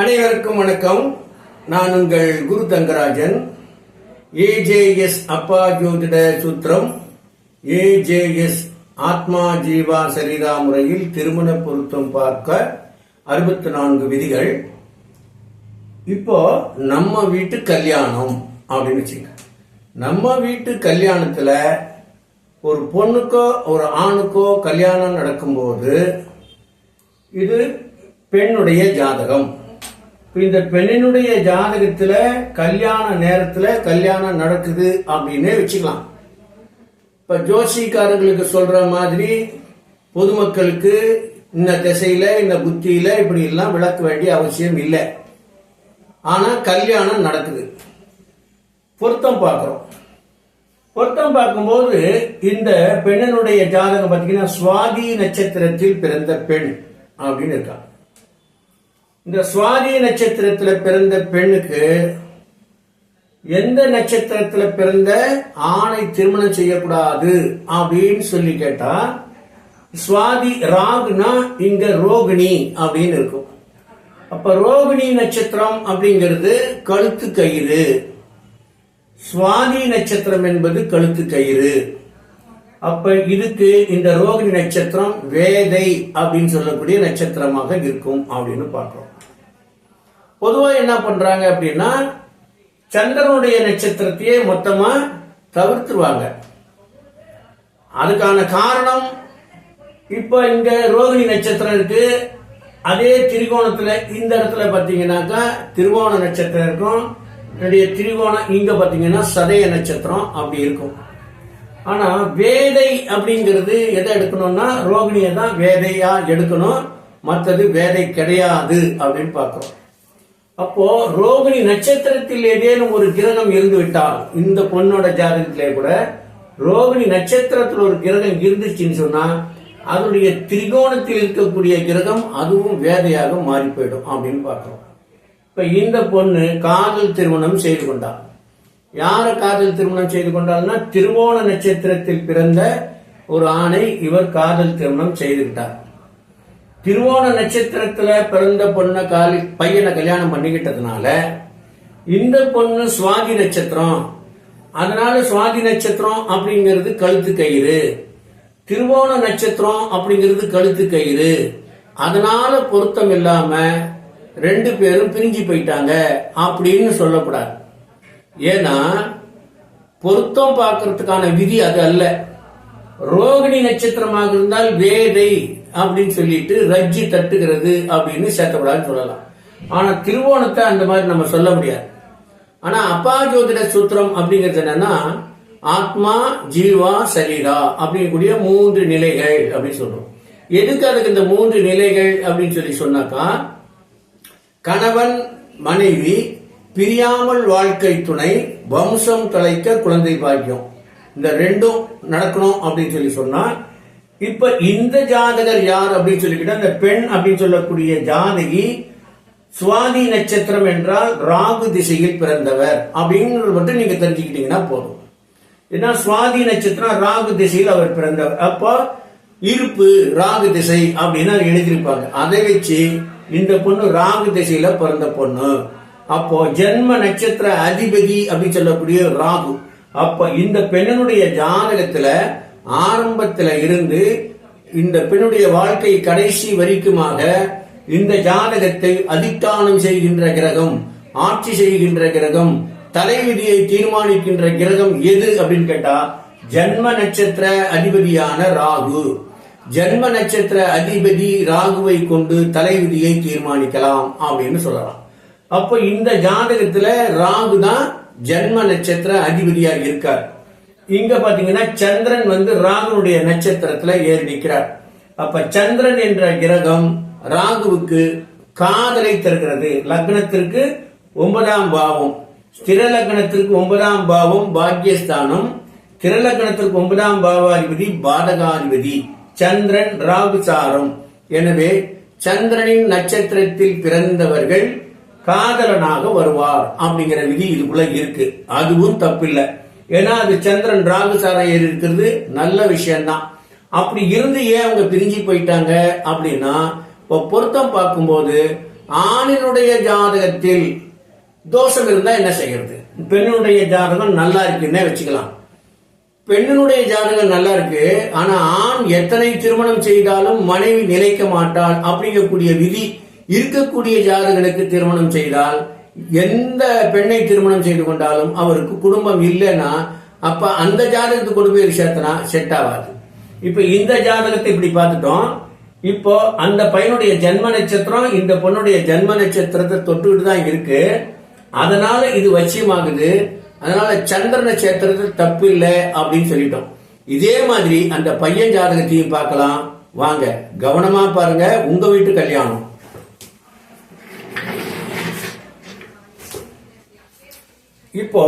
அனைவருக்கும் வணக்கம். நான் உங்கள் குரு தங்கராஜன். ஏஜேஎஸ் அப்பா ஜோதிட சூத்திரம். ஏஜேஎஸ் ஆத்மா ஜீவா சரிதா முறையில் திருமண பொருத்தம் பார்க்க அறுபத்தி நான்கு விதிகள். இப்போ நம்ம வீட்டு கல்யாணம் அப்படின்னு வச்சுங்க. நம்ம வீட்டு கல்யாணத்துல ஒரு பொண்ணுக்கோ ஒரு ஆணுக்கோ கல்யாணம் நடக்கும்போது இது பெண்ணுடைய ஜாதகம். இந்த பெண்ணினுடைய ஜாதகத்துல கல்யாண நேரத்துல கல்யாணம் நடக்குது அப்படின்னே வச்சுக்கலாம். இப்ப ஜோசிக்காரங்களுக்கு சொல்ற மாதிரி பொதுமக்களுக்கு இந்த திசையில இந்த புத்தியில இப்படி எல்லாம் விளக்க வேண்டிய அவசியம் இல்லை. ஆனா கல்யாணம் நடக்குது. பொருத்தம் பார்க்கிறோம். பொருத்தம் பார்க்கும்போது இந்த பெண்ணினுடைய ஜாதகம் பார்த்தீங்கன்னா சுவாதி நட்சத்திரத்தில் பிறந்த பெண் அப்படின்னு இருக்காங்க. இந்த சுவாதி நட்சத்திரத்தில் பிறந்த பெண்ணுக்கு எந்த நட்சத்திரத்தில் பிறந்த ஆணை திருமணம் செய்யக்கூடாது அப்படின்னு சொல்லி கேட்டா சுவாதி ராகுனா இங்க ரோகிணி அப்படின்னு இருக்கும். அப்ப ரோகிணி நட்சத்திரம் அப்படிங்கிறது கழுத்து கயிறு. சுவாதி நட்சத்திரம் என்பது கழுத்து கயிறு. அப்ப இதுக்கு இந்த ரோகிணி நட்சத்திரம் வேதை அப்படின்னு சொல்லக்கூடிய நட்சத்திரமாக இருக்கும் அப்படின்னு பார்க்கிறோம். பொதுவா என்ன பண்றாங்க அப்படின்னா சந்திரனுடைய நட்சத்திரத்தையே மொத்தமா தவிர்த்துருவாங்க. அதுக்கான காரணம் இப்ப இங்க ரோகிணி நட்சத்திரம் இருக்கு. அதே திரிகோணத்துல இந்த இடத்துல பாத்தீங்கன்னாக்கா திருவோண நட்சத்திரம் இருக்கும். என்னுடைய திரிகோணம் இங்க பாத்தீங்கன்னா சதய நட்சத்திரம் அப்படி இருக்கும். ஆனா வேதை அப்படிங்கிறது எதை எடுக்கணும்னா ரோகிணியை தான் வேதையா எடுக்கணும். மற்றது வேதை கிடையாது அப்படின்னு பார்க்கிறோம். அப்போ ரோகிணி நட்சத்திரத்தில் ஏதேனும் ஒரு கிரகம் இருந்து விட்டால் இந்த பொண்ணோட ஜாதகத்திலே கூட ரோகிணி நட்சத்திரத்தில் ஒரு கிரகம் இருந்துச்சுன்னு சொன்னா அதனுடைய திரிகோணத்தில் இருக்கக்கூடிய கிரகம் அதுவும் வேதையாக மாறி போயிடும் அப்படின்னு பார்க்கிறோம். இப்ப இந்த பொண்ணு காதல் திருமணம் செய்து கொண்டாள் யார காதல் திருமணம் செய்து கொண்டாள்னா திருவோண நட்சத்திரத்தில் பிறந்த ஒரு ஆணை இவர் காதல் திருமணம் செய்துவிட்டார். திருவோண நட்சத்திரத்துல பிறந்த பொண்ணை காலி பையனை கல்யாணம் பண்ணிக்கிட்டதுனால இந்த பொண்ணு சுவாதி நட்சத்திரம். அதனால சுவாதி நட்சத்திரம் அப்படிங்கிறது கழுத்து கயிறு. திருவோண நட்சத்திரம் அப்படிங்கிறது கழுத்து கயிறு. அதனால பொருத்தம் இல்லாம ரெண்டு பேரும் பிரிஞ்சு போயிட்டாங்க அப்படின்னு சொல்லக்கூடாது ஏன்னா பொருத்தம் பார்க்கறதுக்கான விதி அது அல்ல. ரோகிணி நட்சத்திரமாக இருந்தால் வேதை அப்படின்னு சொல்லிட்டு ரஜ்ஜி தட்டுகிறது அப்படின்னு சேர்த்தக்கூடாதுன்னு சொல்லலாம். ஆனா திருவோணத்தை அந்த மாதிரி நம்ம சொல்ல முடியாது. ஆனா அப்பா ஜோதிட சூத்திரம் அப்படிங்கிறது என்னன்னா ஆத்மா ஜீவா சரீரா அப்படிங்கக்கூடிய மூன்று நிலைகள் அப்படின்னு சொல்றோம். எதுக்கு அதுக்கு இந்த மூன்று நிலைகள் அப்படின்னு சொல்லி சொன்னாக்கா கணவன் மனைவி பிரியாமல் வாழ்க்கை துணை வம்சம் தலைக்க குழந்தை பாக்கியம். இந்த ரெண்டும் நடக்கணும் அப்படின்னு சொல்லி சொன்னா இப்ப இந்த ஜாதகர் யார் அப்படின்னு சொல்லிக்கிட்டா இந்த பெண் அப்படின்னு சொல்லக்கூடிய ஜாதகி சுவாதி நட்சத்திரம் என்றால் ராகு திசையில் பிறந்தவர் அப்படிங்கிறது மட்டும் நீங்க தெரிஞ்சுக்கிட்டீங்கன்னா போதும். ஏன்னா சுவாதி நட்சத்திரம் ராகு திசையில் அவர் பிறந்தவர். அப்போ இருப்பு ராகு திசை அப்படின்னு எழுதியிருப்பாங்க. அதை வச்சு இந்த பொண்ணு ராகு திசையில பிறந்த பொண்ணு. அப்போ ஜென்ம நட்சத்திர அதிபதி அப்படின்னு சொல்லக்கூடிய ராகு. அப்ப இந்த பெண்ணுடைய ஜாதகத்துல ஆரம்பத்துல இருந்து இந்த பெண்ணுடைய வாழ்க்கை கடைசி வரைக்குமாக இந்த ஜாதகத்தை அதிஷ்டானம் செய்கின்ற கிரகம் ஆட்சி செய்கின்ற கிரகம் தலைவிதியை தீர்மானிக்கின்ற கிரகம் எது அப்படின்னு கேட்டா ஜன்ம நட்சத்திர அதிபதியான ராகு. ஜென்ம நட்சத்திர அதிபதி ராகுவை கொண்டு தலைவிதியை தீர்மானிக்கலாம் அப்படின்னு சொல்லலாம். அப்ப இந்த ஜாதகத்துல ராகு தான் ஜென்ம நட்சத்திர அதிபதியா இருக்கார். இங்க பாத்தீங்கன்னா சந்திரன் வந்து ராகுனுடைய நட்சத்திரத்துல ஏறி நிற்கிறார் அப்ப சந்திரன் என்ற கிரகம் ராகுவுக்கு காதலை தருகிறது. லக்னத்திற்கு ஒன்பதாம் பாவம். ஸ்திர லக்னத்திற்கு ஒன்பதாம் பாவம் பாக்கியஸ்தானம். திரலக்கணத்திற்கு ஒன்பதாம் பாவாதிபதி பாதகாதிபதி. சந்திரன் ராகு சாரம். எனவே சந்திரனின் நட்சத்திரத்தில் பிறந்தவர்கள் காதலனாக வருவார் அப்படிங்கிற விதி இதுக்குள்ள இருக்கு. அதுவும் தப்பில்லை. ஏன்னா அது சந்திரன் ராகுசாரம் ஏறி இருக்கிறது நல்ல விஷயம்தான். அப்படி இருந்து ஏன் அவங்க பிரிஞ்சு போயிட்டாங்க அப்படின்னா இப்போ பொருத்தம் பார்க்கும்போது ஆணினுடைய ஜாதகத்தில் தோஷம் இருந்தா என்ன செய்யறது? பெண்ணுடைய ஜாதகம் நல்லா இருக்குன்னே வச்சுக்கலாம். பெண்ணினுடைய ஜாதகம் நல்லா இருக்கு. ஆனா ஆண் எத்தனை திருமணம் செய்தாலும் மனைவி நிலைக்க மாட்டாள் அப்படிங்கக்கூடிய விதி இருக்கக்கூடிய ஜாதகனுக்கு திருமணம் செய்தால் எந்த பெண்ணை திருமணம் செய்து கொண்டாலும் அவருக்கு குடும்பம் இல்லைன்னா அப்ப அந்த ஜாதகத்துக்கு கொண்டு போய் சேர்த்தனா செட் ஆகாது. இப்ப இந்த ஜாதகத்தை இப்படி பார்த்துட்டோம். இப்போ அந்த பையனுடைய ஜென்ம நட்சத்திரம் இந்த பொண்ணுடைய ஜென்ம நட்சத்திரத்தை தொட்டுக்கிட்டு தான் இருக்கு. அதனால இது வச்சியமாகுது அதனால சந்திர நட்சத்திரத்தில் தப்பு இல்லை அப்படின்னு சொல்லிட்டோம். இதே மாதிரி அந்த பையன் ஜாதகத்தையும் பார்க்கலாம். வாங்க கவனமா பாருங்க. உங்க வீட்டு கல்யாணம். இப்போ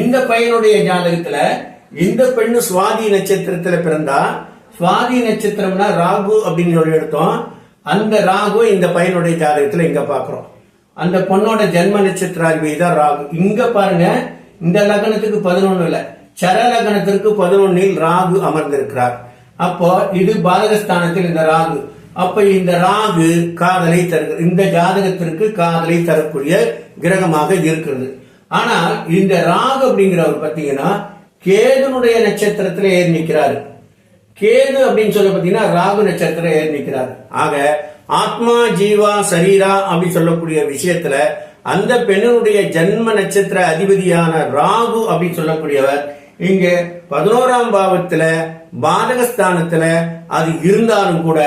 இந்த பையனுடைய ஜாதகத்துல இந்த பெண்ணு சுவாதி நட்சத்திரத்துல பிறந்தா சுவாதி நட்சத்திரம்னா ராகு அப்படின்னு சொல்லி எடுத்தோம். அந்த ராகு இந்த பையனுடைய ஜாதகத்துல இங்க பாக்குறோம். அந்த பொண்ணோட ஜென்ம நட்சத்திராதிபதி தான் ராகு. இங்க பாருங்க இந்த லக்னத்துக்கு பதினொன்னு இல்ல சர லக்னத்திற்கு பதினொன்னில் ராகு அமர்ந்திருக்கிறார். அப்போ இது பாதகஸ்தானத்தில் இந்த ராகு. அப்ப இந்த ராகு காதலை தரு இந்த ஜாதகத்திற்கு காதலை தரக்கூடிய கிரகமாக இருக்கிறது. ஆனால் இந்த ராகு அப்படிங்கிறவர் பாத்தீங்கன்னா கேதுனுடைய நட்சத்திரத்துல ஏறி நிற்கிறாரு. கேது அப்படின்னு சொல்ல பாத்தீங்கன்னா ராகு நட்சத்திரம் ஏறி நிற்கிறார். ஆக ஆத்மா ஜீவா சரீரா அப்படின்னு சொல்லக்கூடிய விஷயத்துல அந்த பெண்ணினுடைய ஜென்ம நட்சத்திர அதிபதியான ராகு அப்படின்னு சொல்லக்கூடியவர் இங்க பதினோராம் பாவத்துல பாதகஸ்தானத்துல அது இருந்தாலும் கூட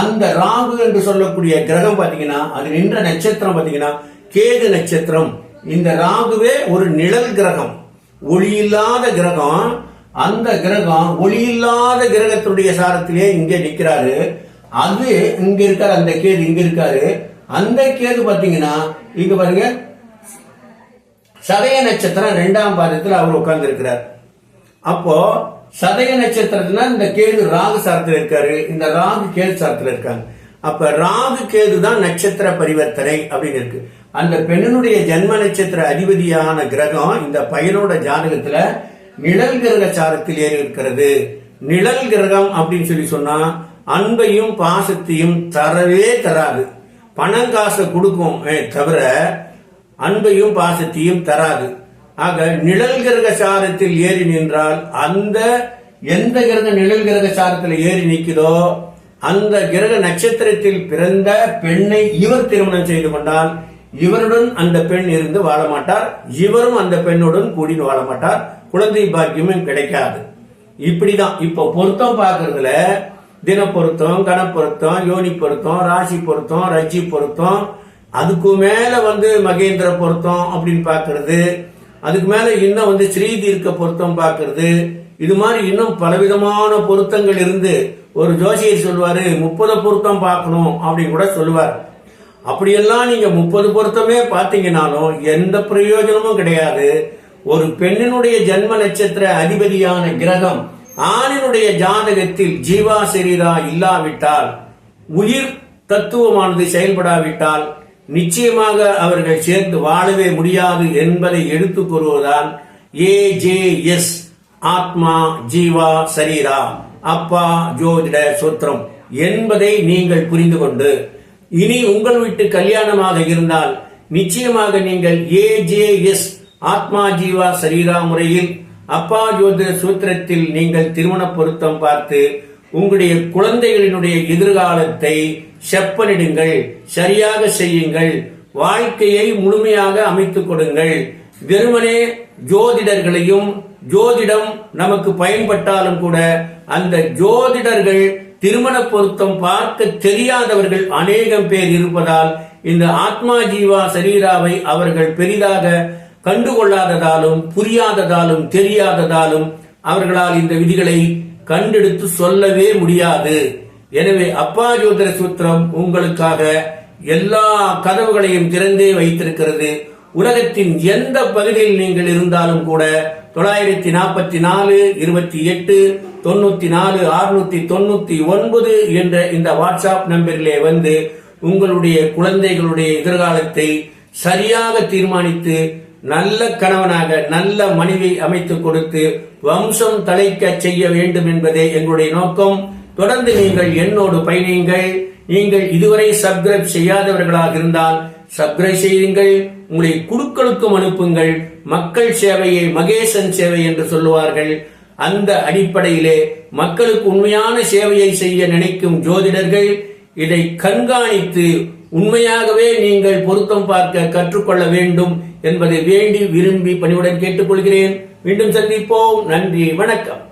அந்த ராகு என்று சொல்லக்கூடிய கிரகம் பாத்தீங்கன்னா அது நின்ற நட்சத்திரம் பாத்தீங்கன்னா கேது நட்சத்திரம். இந்த ராகுவே ஒரு நிழல் கிரகம். ஒளி இல்லாத கிரகம். அந்த கிரகம் ஒளி இல்லாத கிரகத்துடைய சாரத்திலே இங்கே நிற்கிறாரு. அது இங்க இருக்காரு அந்த கேது இங்க இருக்காரு. அந்த கேது பாத்தீங்கன்னா இங்க பாருங்க. சதய நட்சத்திரம் ரெண்டாம் பாதத்தில் அவர் உட்கார்ந்து இருக்கிறார் அப்போ சதய நட்சத்திரத்துல இந்த கேது ராகு சாரத்தில் இருக்காரு. இந்த ராகு கேது சாரத்தில் இருக்காங்க. அப்ப ராகு கேது தான் நட்சத்திர பரிவர்த்தனை அப்படின்னு இருக்கு. அந்த பெண்ணினுடைய ஜென்ம நட்சத்திர அதிபதியான கிரகம் இந்த பையனோட ஜாதகத்துல நிழல் கிரக சாரத்தில் ஏறி இருக்கிறது. நிழல் கிரகம் அப்படின்னு சொல்லி சொன்னா அன்பையும் பாசத்தையும் தரவே தராது. பணம் காசை கொடுக்கும் தவிர அன்பையும் பாசத்தையும் தராது. ஆக நிழல் கிரக சாரத்தில் ஏறி நின்றால் அந்த எந்த கிரக நிழல் கிரக சாரத்தில் ஏறி நிற்குதோ அந்த கிரக நட்சத்திரத்தில் பிறந்த பெண்ணை இவர் திருமணம் செய்து கொண்டால் இவருடன் அந்த பெண் இருந்து வாழ மாட்டார் இவரும் அந்த பெண்ணுடன் கூடி வாழ மாட்டார் குழந்தை பாக்கியமும் கிடைக்காது. இப்படிதான். இப்போ பொருத்தம் பார்க்கறதுல தின பொருத்தம் கன பொருத்தம் யோனி பொருத்தம் ராசி பொருத்தம் ரஜி பொருத்தம் அதுக்கு மேல வந்து மகேந்திர பொருத்தம் அப்படின்னு பாக்குறது அதுக்கு மேல இன்னும் வந்து ஸ்ரீ தீர்க்க பொருத்தம் பாக்குறது இது மாதிரி இன்னும் பலவிதமான பொருத்தங்கள் இருந்து ஒரு ஜோசியர் சொல்வாரு முப்பது பொருத்தம் பார்க்கணும் அப்படின்னு கூட சொல்லுவார். அப்படியெல்லாம் நீங்க முப்பது பொருத்தமே பார்த்தீங்கன்னாலும் எந்த பிரயோஜனமும் கிடையாது. ஒரு பெண்ணினுடைய ஜென்ம நட்சத்திர அதிபதியான கிரகம் ஆணினுடைய ஜாதகத்தில் ஜீவா சரீரா இல்லாவிட்டால் உயிர் தத்துவமானது செயல்படாவிட்டால் நிச்சயமாக அவர்கள் சேர்ந்து வாழவே முடியாது என்பதை எடுத்துக் கூறுவதால் ஏ ஜே எஸ் ஆத்மா ஜீவா சரீரா. அப்பா ஜோதிட சூத்திரம் என்பதை நீங்கள் புரிந்து கொண்டு இனி உங்கள் வீட்டு கல்யாணமாக இருந்தால் நிச்சயமாக நீங்கள் ஏஜேஎஸ் ஆத்மா ஜீவா சரீரா முறையில் அப்பா ஜோதிட சூத்திரத்தில் நீங்கள் திருமண பொருத்தம் பார்த்து உங்களுடைய குழந்தைகளினுடைய எதிர்காலத்தை செப்பனிடுங்கள் சரியாக செய்யுங்கள் வாழ்க்கையை முழுமையாக அமைத்துக் கொடுங்கள். வெறுமனே ஜோதிடர்களையும் ஜோதிடம் நமக்கு பயன்பட்டாலும் கூட அந்த ஜோதிடர்கள் திருமண பொருத்தம் பார்க்க தெரியாதவர்கள் அநேகம் பேர் இருப்பதால் இந்த ஆத்மா ஜீவா சரீராவை அவர்கள் பெரிதாக கண்டுகொள்ளாததாலும் புரியாததாலும் தெரியாததாலும் அவர்களால் இந்த விதிகளை கண்டெடுத்து சொல்லவே முடியாது. எனவே அப்பா ஜோதிர சூத்திரம் உங்களுக்காக எல்லா கதவுகளையும் திறந்தே வைத்திருக்கிறது. உலகத்தின் எந்த பகுதியில் நீங்கள் இருந்தாலும் கூட தொள்ளாயிரத்தி நாற்பத்தி நாலு இருபத்தி எட்டு தொண்ணூத்தி நாலு அறுநூத்தி தொண்ணூத்தி ஒன்பது என்ற இந்த வாட்ஸ்அப் நம்பரிலே வந்து உங்களுடைய குழந்தைகளுடைய எதிர்காலத்தை சரியாக தீர்மானித்து நல்ல கணவனாக நல்ல மனைவி அமைத்துக் கொடுத்து வம்சம் தலைக்க செய்ய வேண்டும் என்பதே எங்களுடைய நோக்கம். தொடர்ந்து நீங்கள் என்னோடு பயணியுங்கள். நீங்கள் இதுவரை சப்ஸ்கிரைப் செய்யாதவர்களாக இருந்தால் சப்ஸ்கிரைப் செய்யுங்கள் உங்களை குழுக்களுக்கும் அனுப்புங்கள் மக்கள் சேவையை மகேசன் சேவை என்று சொல்லுவார்கள். அந்த அடிப்படையிலே மக்களுக்கு உண்மையான சேவையை செய்ய நினைக்கும் ஜோதிடர்கள் இதை கண்காணித்து உண்மையாகவே நீங்கள் பொருத்தம் பார்க்க கற்றுக்கொள்ள வேண்டும் என்பதை வேண்டி விரும்பி பணிவுடன் கேட்டுக்கொள்கிறேன். மீண்டும் சந்திப்போம். நன்றி. வணக்கம்.